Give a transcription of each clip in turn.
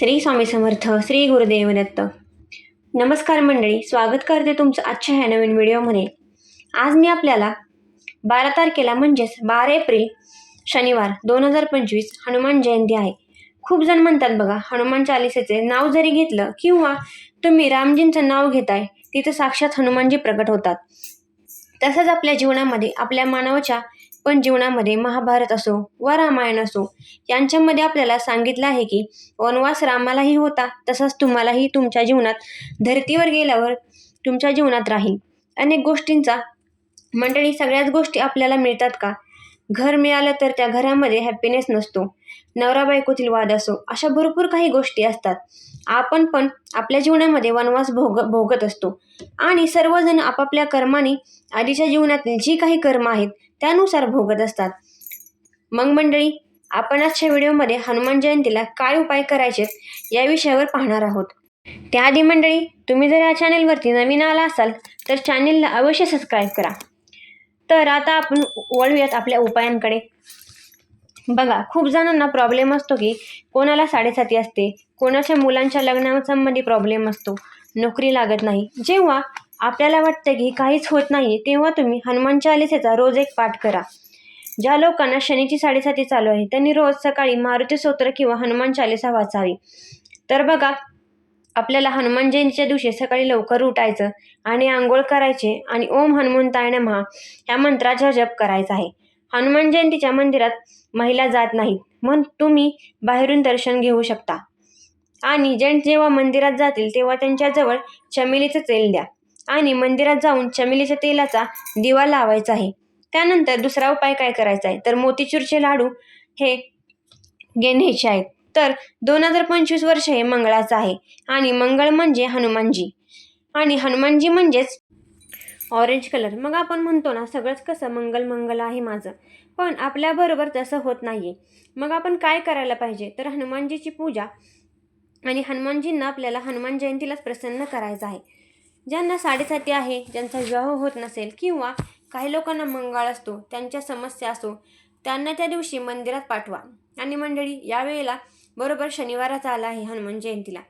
श्री स्वामी समर्थ श्री गुरुदेव दत्त नमस्कार मंडळी स्वागत करते तुमचं आजच्या ह्या नवीन व्हिडिओमध्ये. आज मी आपल्याला बारा तारखेला म्हणजेच बारा एप्रिल शनिवार दोन हजार पंचवीस हनुमान जयंती आहे. खूप जण म्हणतात बघा हनुमान चालिसेचे नाव जरी घेतलं किंवा तुम्ही रामजींचं नाव घेताय तिथं साक्षात हनुमानजी प्रकट होतात. तसंच आपल्या जीवनामध्ये आपल्या मानवाच्या पण जीवनामध्ये महाभारत असो व रामायण असो यांच्यामध्ये आपल्याला सांगितलं आहे की वनवास रामालाही होता तसाच तुम्हालाही तुमच्या जीवनात धर्तीवर गेल्यावर तुमच्या जीवनात राहील. अनेक गोष्टींचा मंडळी सगळ्याच गोष्टी आपल्याला मिळतात का? घर मिळालं तर त्या घरामध्ये हॅपीनेस नसतो. नवरा बायकोतील वाद असो अशा भरपूर काही गोष्टी असतात. आपण पण आपल्या जीवनामध्ये वनवास भोग भोगत असतो. आणि सर्वजण आपापल्या कर्माने आधीच्या जीवनातील जी काही कर्म आहेत त्यानुसार भोगत असतात. मग मंडळी आपण आजच्या व्हिडिओमध्ये हनुमान जयंतीला काय उपाय करायचे या विषयावर पाहणार आहोत. त्याआधी मंडळी तुम्ही जर या चॅनेलवरती नवीन आला असाल तर चॅनेलला अवश्य सबस्क्राईब करा. तर आता आपण वळूयात आपल्या उपायांकडे. बघा खूप जणांना प्रॉब्लेम असतो की कोणाला साडेसाती असते कोणाच्या मुलांच्या लग्नासंबंधी प्रॉब्लेम असतो नोकरी लागत नाही. जेव्हा आपल्याला वाटतं की काहीच होत नाही तेव्हा तुम्ही हनुमान चालिसेचा रोज एक पाठ करा. ज्या लोकांना शनीची साडेसाती चालू आहे त्यांनी रोज सकाळी मारुती स्तोत्र किंवा हनुमान चालिसा वाचावी. तर बघा आपल्याला हनुमान जयंतीच्या दिवशी सकाळी लवकर उठायचं आणि आंघोळ करायचे आणि ओम हनुमंताय नमः ह्या मंत्राचा जप करायचा आहे. हनुमान जयंतीच्या मंदिरात महिला जात नाहीत म्हणून तुम्ही बाहेरून दर्शन घेऊ शकता. आणि जेंट्स जेव्हा मंदिरात जातील तेव्हा त्यांच्याजवळ चमेलीचं तेल द्या. आणि मंदिरात जाऊन चमेलीच्या तेलाचा दिवा लावायचा आहे. त्यानंतर दुसरा उपाय काय करायचा आहे? तर मोतीचूरचे लाडू हे घेण्याचे आहेत. तर दोन हजार पंचवीस वर्ष हे मंगळाचं आहे आणि मंगळ म्हणजे हनुमानजी. आणि हनुमानजी म्हणजेच ऑरेंज कलर. मग आपण म्हणतो ना सगळंच कसं मंगल मंगल आहे माझं. पण आपल्याबरोबर तसं होत नाही आहे मग आपण काय करायला पाहिजे? तर हनुमानजीची पूजा आणि हनुमानजींना आपल्याला हनुमान जयंतीलाच प्रसन्न करायचं आहे. ज्यांना साडेसाती आहे ज्यांचा विवाह होत नसेल किंवा काही लोकांना मंगाळ असतो त्यांच्या समस्या असो त्यांना त्या दिवशी मंदिरात पाठवा. आणि मंडळी यावेळेला बरोबर शनिवाराचा आला आहे हनुमान जयंतीला.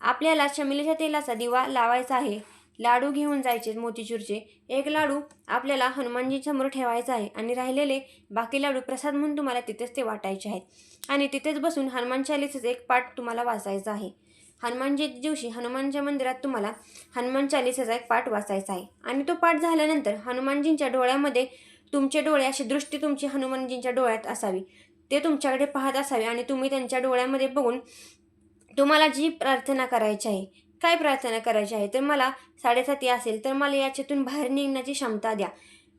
आपल्याला चमेलीच्या तेलाचा दिवा लावायचा आहे. लाडू घेऊन जायचे मोतीचूरचे. एक लाडू आपल्याला हनुमानजीसमोर ठेवायचा आहे आणि राहिलेले बाकी लाडू प्रसाद म्हणून तुम्हाला तिथेच ते वाटायचे आहेत. आणि तिथेच बसून हनुमान चालीसाचा एक पाठ तुम्हाला वाचायचा आहे. हनुमान जयंती दिवशी हनुमानच्या मंदिरात तुम्हाला हनुमान चालिसाचा एक पाठ वाचायचा आहे. आणि तो पाठ झाल्यानंतर हनुमानजींच्या डोळ्यामध्ये तुमचे डोळे अशी दृष्टी तुमची हनुमानजींच्या डोळ्यात असावी. ते तुमच्याकडे पाहत असावे आणि तुम्ही त्यांच्या डोळ्यामध्ये बघून तुम्हाला जी प्रार्थना करायची आहे काय प्रार्थना करायची आहे तर मला साडेसाती असेल तर मला याच्यातून बाहेर निघण्याची क्षमता द्या.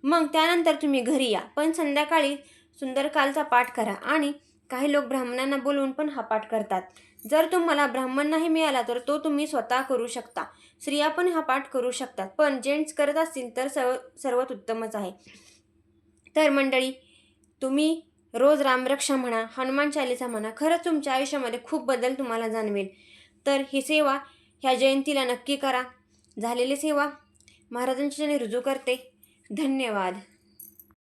मग त्यानंतर तुम्ही घरी या. पण संध्याकाळी सुंदरकालचा पाठ करा आणि काही लोक ब्राह्मणांना बोलवून पण हा पाठ करतात. जर तुम्हाला ब्राह्मण नाही मिळाला तर तो तुम्ही स्वतः करू शकता. स्त्रिया पण हा पाठ करू शकतात पण जेंट्स करत असतील तर सर्व सर्वात उत्तमच आहे. तर मंडळी तुम्ही रोज रामरक्षा म्हणा हनुमान चालिसा म्हणा खरंच तुमच्या आयुष्यामध्ये खूप बदल तुम्हाला जाणवेल. तर ही सेवा ह्या जयंतीला नक्की करा. झालेली सेवा महाराजांची रुजू करते. धन्यवाद.